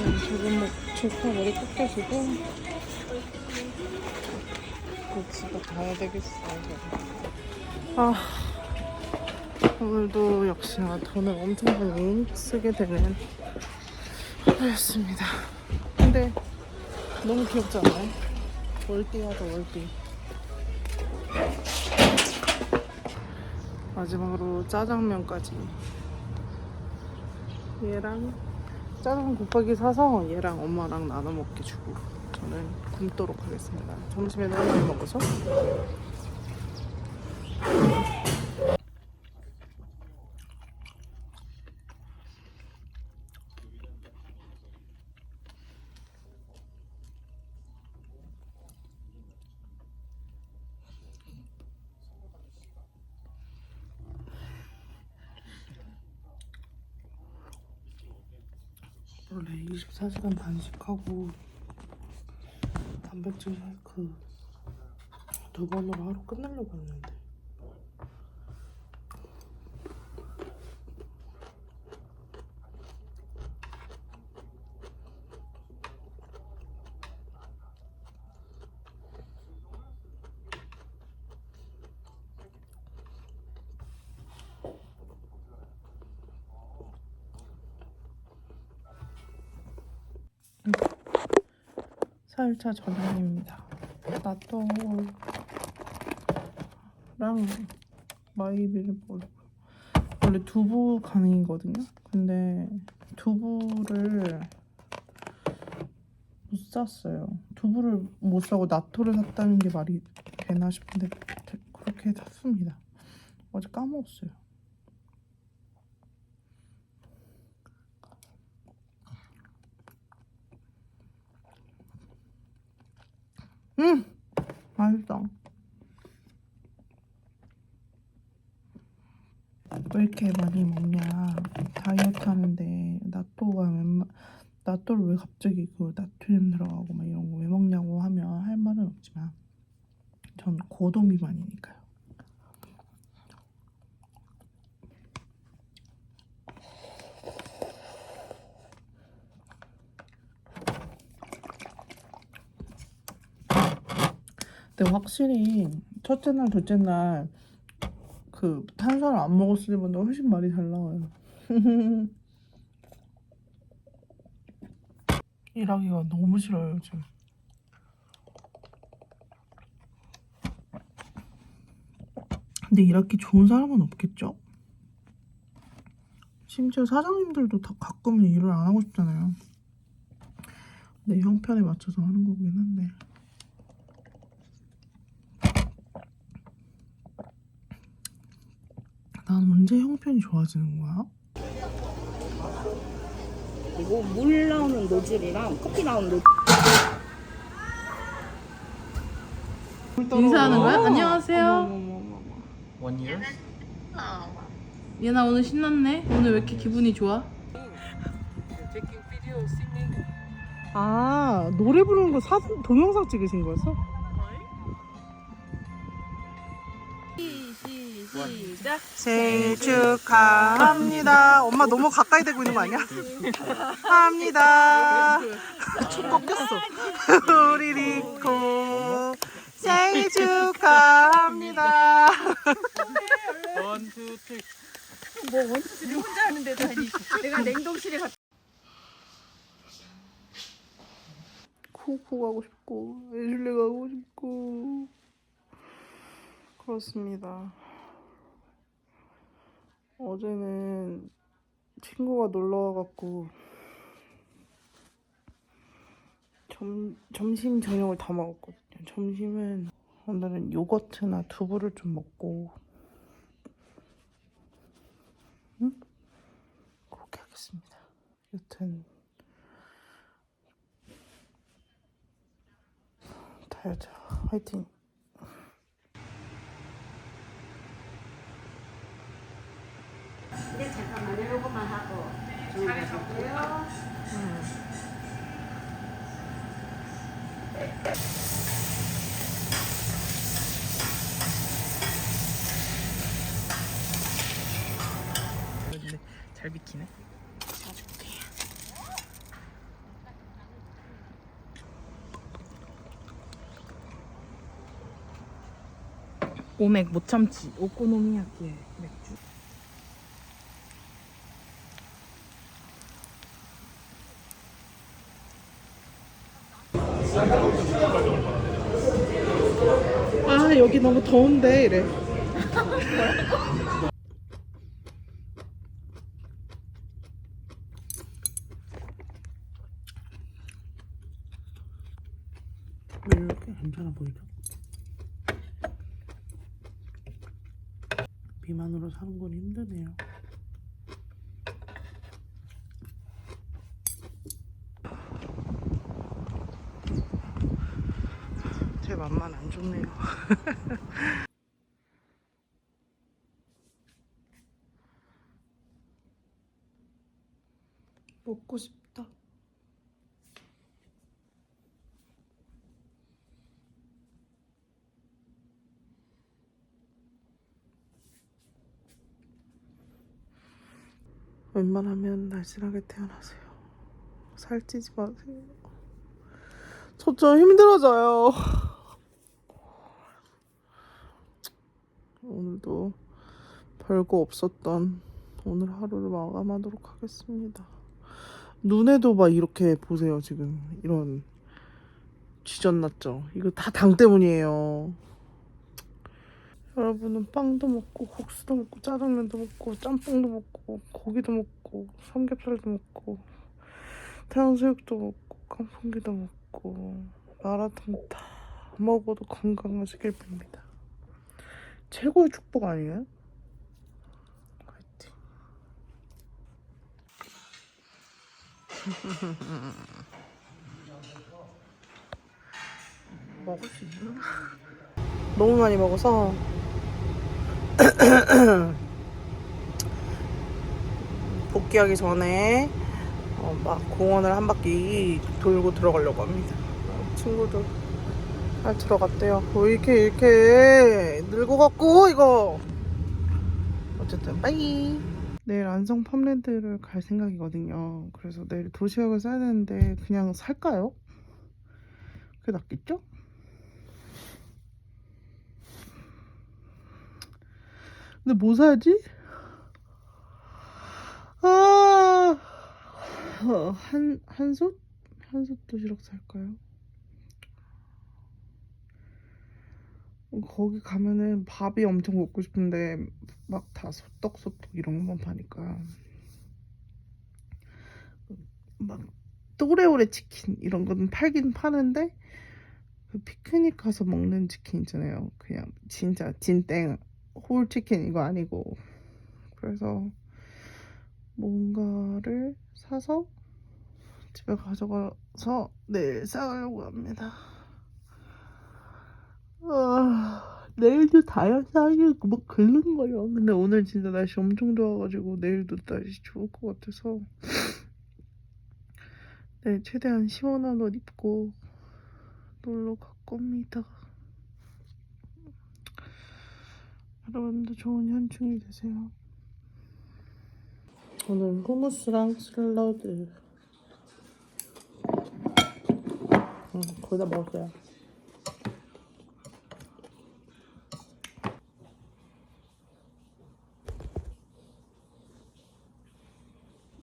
조금 조카 머리 깎여주고 그 집에 가야 되겠어요. 아 오늘도 역시나 돈을 엄청 많이 쓰게 되는 하루였습니다. 근데 너무 귀엽지 않아요? 월띠하다 월띠. 마지막으로 짜장면까지. 얘랑 짜장 곱하기 사서 얘랑 엄마랑 나눠 먹게 주고 저는 굶도록 하겠습니다. 점심에 너무 많이 먹어서. 원래 24시간 단식하고 단백질 쉐이크 두 번으로 하루 끝내려고 했는데 살차 전향입니다. 나또랑 마이비를 먹고 원래 두부 가능이거든요. 근데 두부를 못 샀어요. 두부를 못 사고 나토를 샀다는 게 말이 되나 싶은데 그렇게 샀습니다. 어제 까먹었어요. 음 맛있어. 왜 이렇게 많이 먹냐 다이어트 하는데 나또가 웬만 나또를 왜 갑자기 그 나트륨 들어가고 막 이런 거 왜 먹냐고 하면 할 말은 없지만 전 고도 비만이니까요. 근데 확실히 첫째 날, 둘째 날 그 탄수화물 안 먹었을 때보다 훨씬 말이 잘 나와요. 일하기가 너무 싫어요 요즘. 근데 일하기 좋은 사람은 없겠죠? 심지어 사장님들도 다 가끔은 일을 안 하고 싶잖아요. 내 형편에 맞춰서 하는 거긴 한데. 난 언제 형편이 좋아지는 거야? 그리고 물 나오는 노즐이랑 커피 나오는 노즐 인사하는 거야? 안녕하세요. One year? 얘나 오늘 신났네. 오늘 왜 이렇게 기분이 좋아? 아 노래 부르는 거 사진 동영상 찍으신 거였어? 시작 생일 축하합니다. 엄마 너무 가까이 대고 있는 거 아니야? 합니다. 총 꺾였어. 우리 리코 생일 축하합니다. One, two, three. 뭐 원투쓰리 혼자 하는데도 아니 내가 냉동실에 갔 쿠쿠 가고 싶고 애슐레 가고 싶고 그렇습니다. 어제는 친구가 놀러 와갖고 점 점심 저녁을 다 먹었거든요. 점심은 오늘은 요거트나 두부를 좀 먹고 응? 그렇게 하겠습니다. 여튼 다이어트 화이팅. 네, 잠깐만요. 요것만 하고. 좀 가볼게요. 음. 근데 잘 비키네. 오맥 못 참지 오코노미야끼 맥주 여기 너무 더운데 이래. 왜 이렇게 괜찮아 보이죠? 비만으로 사는 건 힘드네요. 제 맘만 안 좋네요. 먹고 싶다. 웬만하면 날씬하게 태어나세요. 살찌지 마세요. 저 좀 힘들어져요. 오늘도 별거 없었던 오늘 하루를 마감하도록 하겠습니다. 눈에도 막 이렇게 보세요 지금 이런 쥐전났죠. 이거 다 당 때문이에요. 여러분은 빵도 먹고 국수도 먹고 짜장면도 먹고 짬뽕도 먹고 고기도 먹고 삼겹살도 먹고 탕수육도 먹고 깐풍기도 먹고 마라탕 다 먹어도 건강하시길 빕니다. 최고의 축복 아니에요? 먹을 수 있나? 너무 많이 먹어서 복귀하기 전에 어, 막 공원을 한 바퀴 돌고 들어가려고 합니다. 친구들 잘 들어갔대요. 왜 이렇게 이렇게 늙어갖고 이거 어쨌든 빠이. 내일 안성 팜랜드를 갈 생각이거든요. 그래서 내일 도시락을 싸야 되는데 그냥 살까요? 그게 낫겠죠? 근데 뭐 사지? 아, 어, 한, 한솥? 한솥 도시락 살까요? 거기 가면은 밥이 엄청 먹고 싶은데 막 다 소떡 소떡 이런 것만 파니까 막 또레오레 치킨 이런 거는 팔긴 파는데 그 피크닉 가서 먹는 치킨 있잖아요. 그냥 진짜 진땡 홀 치킨 이거 아니고 그래서 뭔가를 사서 집에 가져가서 내일 싸우려고 합니다. 아, 내일도 다이어트 하기 뭐 긁는 거예요. 근데 오늘 진짜 날씨 엄청 좋아가지고 내일도 날씨 좋을 것 같아서 내일 최대한 시원한 옷 입고 놀러 갈 겁니다. 여러분도 좋은 현충일 되세요. 오늘 후무스랑 샐러드 응, 거의 다 먹었어요.